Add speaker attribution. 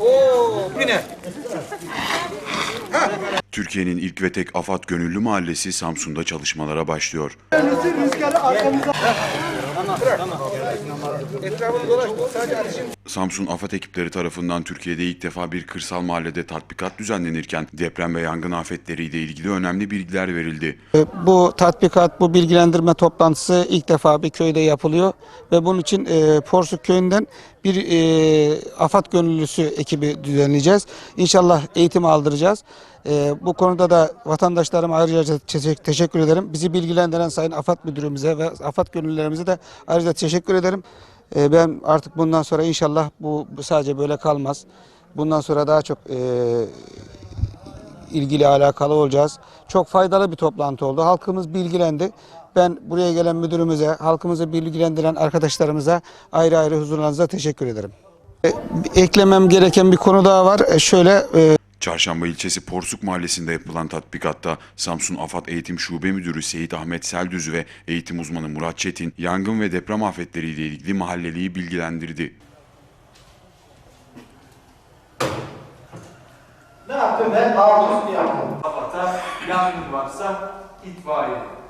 Speaker 1: Oo?
Speaker 2: Türkiye'nin ilk ve tek AFAD Gönüllü Mahallesi Samsun'da çalışmalara başlıyor.
Speaker 1: Etrafını dolaştık.
Speaker 2: Samsun AFAD ekipleri tarafından Türkiye'de ilk defa bir kırsal mahallede tatbikat düzenlenirken deprem ve yangın afetleriyle ilgili önemli bilgiler verildi.
Speaker 3: Bu tatbikat, bu bilgilendirme toplantısı ilk defa bir köyde yapılıyor ve bunun için e, Porsuk köyünden bir e, AFAD gönüllüsü ekibi düzenleyeceğiz. İnşallah eğitim aldıracağız. E, bu konuda da vatandaşlarıma ayrıca te- teşekkür ederim. Bizi bilgilendiren Sayın AFAD Müdürümüze ve AFAD gönüllülerimize de ayrıca teşekkür ederim. E, ben artık bundan sonra inşallah bu, bu sadece böyle kalmaz. Bundan sonra daha çok e, ilgili alakalı olacağız. Çok faydalı bir toplantı oldu. Halkımız bilgilendi. Ben buraya gelen müdürümüze, halkımızı bilgilendiren arkadaşlarımıza ayrı ayrı huzurlarınıza teşekkür ederim. E, Eklemem gereken bir konu daha var. E, Şöyle e,
Speaker 2: Çarşamba ilçesi Porsuk Mahallesi'nde yapılan tatbikatta Samsun AFAD Eğitim Şube Müdürü Seyit Ahmet Seldüz ve eğitim uzmanı Murat Çetin yangın ve deprem afetleriyle ilgili mahalleliyi bilgilendirdi.
Speaker 4: Ne yaptım ben? Alt üst yaptım.
Speaker 5: Kapata yangın varsa itfaiye.